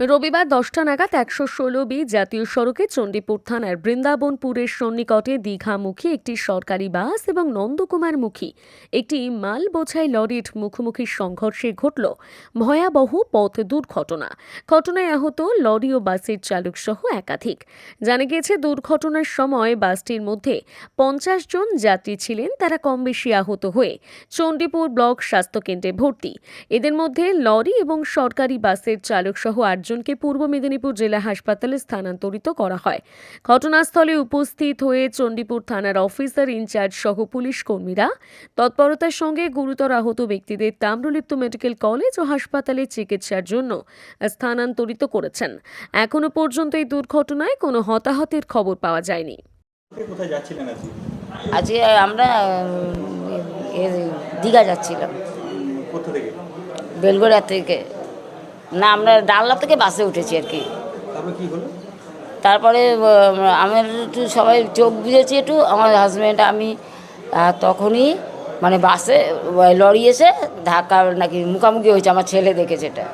রবিবার দশটা নাগাদ একশো ষোলো বি জাতীয় সড়কে চণ্ডীপুর থানার বৃন্দাবনপুরের সন্নিকটে দীঘামুখী একটি সরকারি বাস এবং নন্দকুমারমুখী একটি মাল বোঝাই লরির মুখোমুখি সংঘর্ষে ঘটল ভয়াবহ পথ দুর্ঘটনা। ঘটনায় আহত লরি ও বাসের চালক সহ একাধিক। জানা গিয়েছে, দুর্ঘটনার সময় বাসটির মধ্যে পঞ্চাশ জন যাত্রী ছিলেন, তারা কম বেশি আহত হয়ে চণ্ডীপুর ব্লক স্বাস্থ্যকেন্দ্রে ভর্তি। এদের মধ্যে লরি এবং সরকারি বাসের চালক সহ আটজনকে পূর্ব মেদিনীপুর জেলা হাসপাতালে স্থানান্তরিত করা হয়। ঘটনাস্থলে উপস্থিত হয়ে চণ্ডীপুর থানার অফিসার ইনচার্জ সহ পুলিশ কর্মীরা তৎপরতার সঙ্গে গুরুতর আহত ব্যক্তিদের তাম্রলিপ্ত মেডিকেল কলেজ ও হাসপাতালে চিকিৎসার জন্য স্থানান্তরিত করেছেন। এখনও পর্যন্ত এই দুর্ঘটনায় কোনো হতাহতের খবর পাওয়া যায়নি। কোথায় আজকে? আমরা দীঘা যাচ্ছিলাম। কোথা থেকে? বেলগড়িয়া থেকে। না আমরা ডালনা থেকে বাসে উঠেছি আর কি। তারপর আমার একটু সবাই চোখ বুঝেছি একটু আমার হাজব্যান্ড আমি তখনই মানে বাসে লরি এসে ধাক্কা নাকি মুখামুখি হয়েছে আমার ছেলে দেখেছে এটা।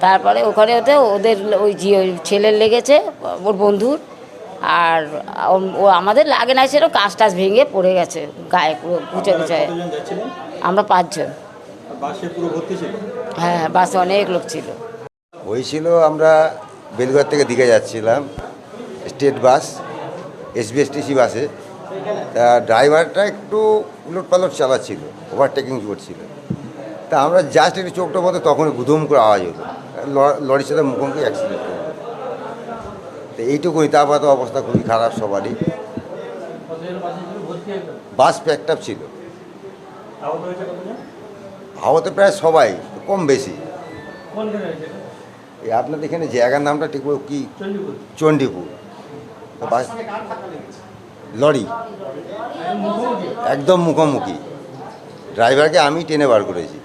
তারপরে ওখানে ওতে ওদের ওই যে ওই ছেলের লেগেছে ওর বন্ধুর আর ও- আমাদের লাগে না সেরকম কাজ টাজ ভেঙে পড়ে গেছে গায়ে পুরো কুচে কুচায় আমরা পাঁচজন। বাসে পুরো ভর্তি ছিল? হ্যাঁ বাসে অনেক লোক ছিল। হয়েছিল আমরা বেলঘর থেকে দীঘা যাচ্ছিলাম স্টেট বাস এসবিএসটিসি বাসে। তা ড্রাইভারটা একটু উলট পালট চালাচ্ছিল ওভারটেকিং করছিল। তা আমরা জাস্ট একটু চোখটা মতো তখন গুধুম করে আওয়াজ হলো। ল- লরির সাথে মুখোমুখি অ্যাক্সিডেন্ট হলো। তো এইটুকুনি তারপর তো অবস্থা খুবই খারাপ সবারই। বাস প্যাকটাপ ছিল। আহত প্রায় সবাই কম বেশি? এই আপনাদের এখানে জায়গার নামটা ঠিক কি? চণ্ডীপুর। Bus lorry. একদম মুখোমুখি। ড্রাইভারকে আমি টেনে বার করেছি।